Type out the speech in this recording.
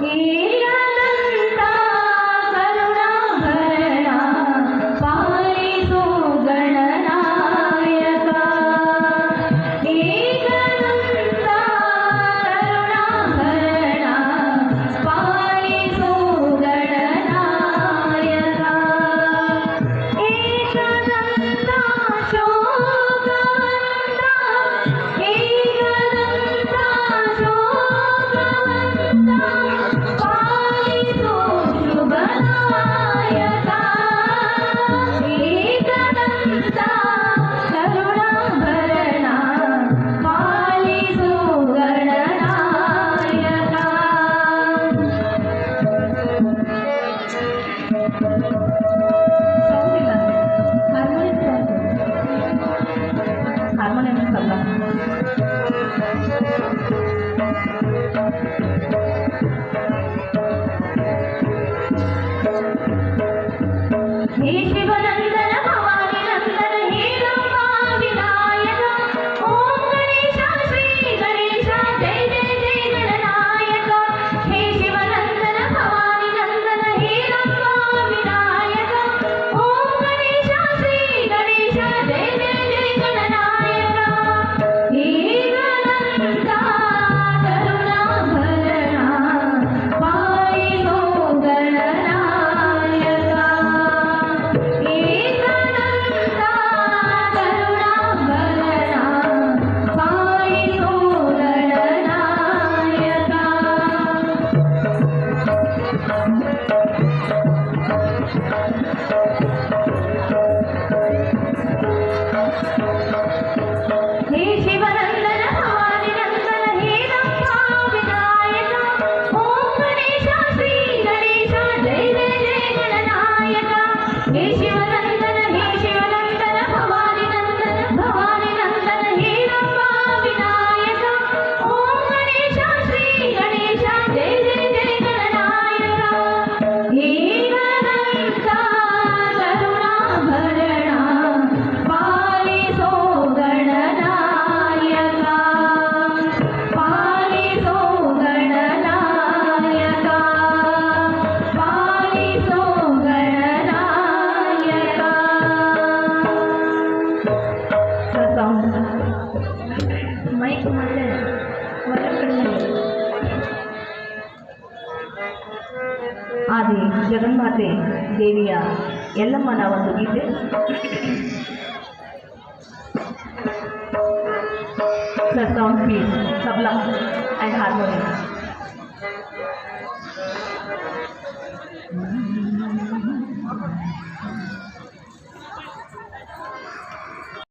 一 এই সেবা ಆದಿ ಜಗನ್ಮಾತೆ ದೇವಿಯ ಎಲ್ಲಮ್ಮನ ಒಂದು ಗೀತೆ. ಸೌಂಡ್ ಪೀಸ್ ಸಬ್ಲಾ ಆ್ಯಂಡ್ ಹಾರ್ಮೋನಿಯಂ